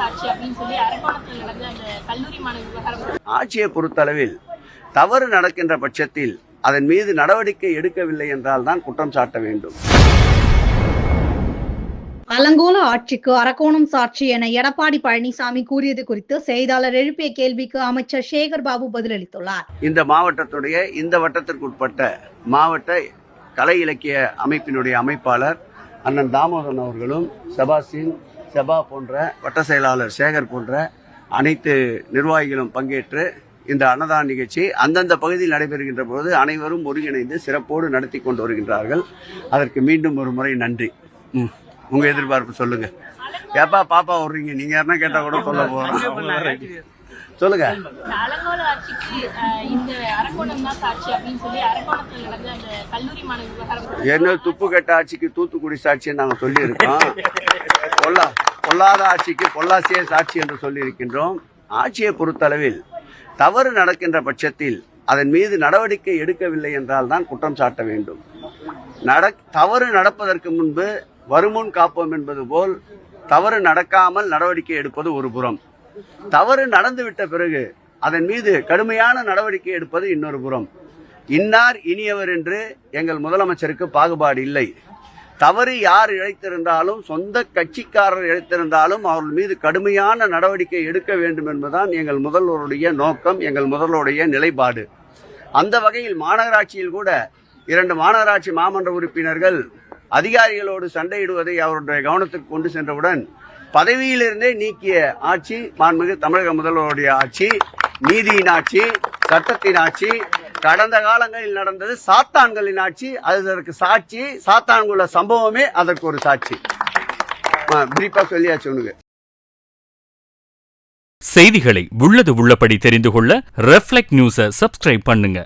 சாட்சி அப்படின்னு சொல்லி அரக்கோணத்தில் நடந்த அந்த கல்லூரி மாணவி விவகாரம். ஆட்சியை பொறுத்தளவில் தவறு நடக்கின்ற பட்சத்தில் அதன் மீது நடவடிக்கை எடுக்கவில்லை என்றால் தான் குற்றம் சாட்ட வேண்டும். அலங்கோல ஆட்சிக்கு அரக்கோணம் சாட்சி என எடப்பாடி பழனிசாமி கூறியது குறித்து செய்தியாளர் எழுப்பிய கேள்விக்கு அமைச்சர் சேகர் பாபு பதிலளித்துள்ளார். இந்த மாவட்டத்துடைய இந்த வட்டத்திற்குட்பட்ட மாவட்ட கலை இலக்கிய அமைப்பினுடைய அமைப்பாளர் அண்ணன் தாமோதரன் அவர்களும் செபாஸ்டின் செபா போன்ற வட்ட செயலாளர் சேகர் போன்ற அனைத்து நிர்வாகிகளும் பங்கேற்று இந்த அன்னதான நிகழ்ச்சி அந்தந்த பகுதியில் நடைபெறுகின்ற போது அனைவரும் ஒருங்கிணைந்து சிறப்போடு நடத்தி கொண்டு வருகின்றார்கள். அதற்கு மீண்டும் ஒரு முறை நன்றி. ம். உங்க எதிர்பார்ப்பு சொல்லுங்க. ஏப்பா பாப்பா வர்றீங்க. நீங்க யாருன்னா கேட்டா கூட சொல்ல போறோம். சொல்லுங்க. இந்த அலங்கோல ஆட்சிக்கு அஹ், இந்த அரக்கோணம் தான் சாட்சி அப்படின்னு சொல்லி அரக்கோணத்தில் நடந்த அந்த கல்லூரி மாணவி விவகாரம் என்ன துப்பு கெட்ட ஆட்சிக்கு தூத்துக்குடி சாட்சின்னு நாங்கள் சொல்லியிருக்கோம். பொல்லா பொல்லாத ஆட்சிக்கு பொள்ளாசியே சாட்சி என்று சொல்லியிருக்கின்றோம். ஆட்சியை பொறுத்தளவில் தவறு நடக்கின்ற பட்சத்தில் அதன் மீது நடவடிக்கை எடுக்கவில்லை என்றால் தான் குற்றம் சாட்ட வேண்டும். நட தவறு நடப்பதற்கு முன்பு வருமுன் காப்போம் என்பது போல் தவறு நடக்காமல் நடவடிக்கை எடுப்பது ஒரு புறம். தவறு நடந்துவிட்ட பிறகு அதன் மீது கடுமையான நடவடிக்கை எடுப்பது இன்னொரு புறம். இன்னார் இனியவர் என்று எங்கள் முதலமைச்சருக்கு பாகுபாடு இல்லை. தவறு யார் இழைத்திருந்தாலும் சொந்த கட்சிக்காரர் இழைத்திருந்தாலும் அவர்கள் மீது கடுமையான நடவடிக்கை எடுக்க வேண்டும் என்பதுதான் எங்கள் முதல்வருடைய நோக்கம் எங்கள் முதல்வருடைய நிலைப்பாடு. அந்த வகையில் மாநகராட்சியில் கூட இரண்டு மாநகராட்சி மாமன்ற உறுப்பினர்கள் அதிகாரிகளோடு சண்டையிடுவதை அவருடைய கவனத்துக்கு கொண்டு சென்றவுடன் பதவியிலிருந்தே நீக்கிய ஆட்சி மாண்புமிகு தமிழக முதல்வருடைய ஆட்சி நீதியின் ஆட்சி சட்டத்தின் ஆட்சி கடந்த காலங்களில் நடந்தது சாத்தான்களின் ஆட்சி அதற்கு சாட்சி சாத்தான்குள்ள சம்பவமே அதற்கு ஒரு சாட்சி. பிரீப்பா சொல்லியாச்சு உனக்கு. செய்திகளை உள்ளது உள்ளபடி தெரிந்து கொள்ள ரெஃப்ளெக்ட் நியூஸை சப்ஸ்கிரைப் பண்ணுங்க.